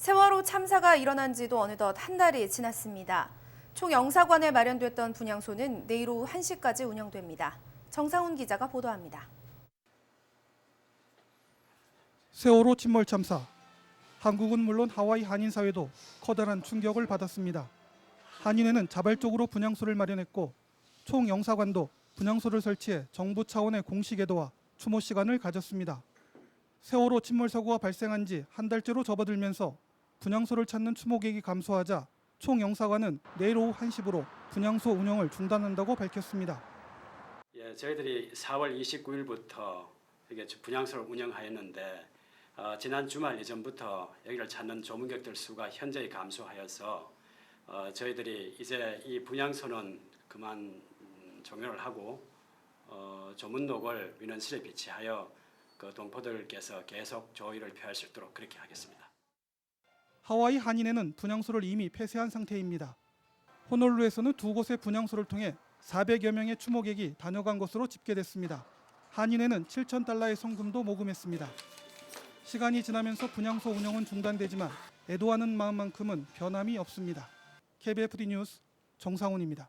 세월호 참사가 일어난 지도 어느덧 한 달이 지났습니다. 총영사관에 마련됐던 분향소는 내일 오후 1시까지 운영됩니다. 정상훈 기자가 보도합니다. 세월호 침몰 참사. 한국은 물론 하와이 한인 사회도 커다란 충격을 받았습니다. 한인회는 자발적으로 분향소를 마련했고 총영사관도 분향소를 설치해 정부 차원의 공식 애도와 추모 시간을 가졌습니다. 세월호 침몰 사고가 발생한 지 한 달째로 접어들면서 분향소를 찾는 추모객이 감소하자 총 영사관은 내일 오후 1시부로 분향소 운영을 중단한다고 밝혔습니다. 예, 저희들이 4월 29일부터 이게 분향소를 운영하였는데 어, 지난 주말 이전부터 여기를 찾는 조문객들 수가 현저히 감소하여서 어, 저희들이 이제 이 분향소는 그만 음, 종료를 하고 어, 조문록을 민원실에 비치하여 그 동포들께서 계속 조의를 표할 수 있도록 그렇게 하겠습니다. 하와이 한인회는 분향소를 이미 폐쇄한 상태입니다. 호놀루에서는 두 곳의 분향소를 통해 400여 명의 추모객이 다녀간 것으로 집계됐습니다. 한인회는 7천 달러의 성금도 모금했습니다. 시간이 지나면서 분향소 운영은 중단되지만 애도하는 마음만큼은 변함이 없습니다. KBFD 뉴스 정상훈입니다.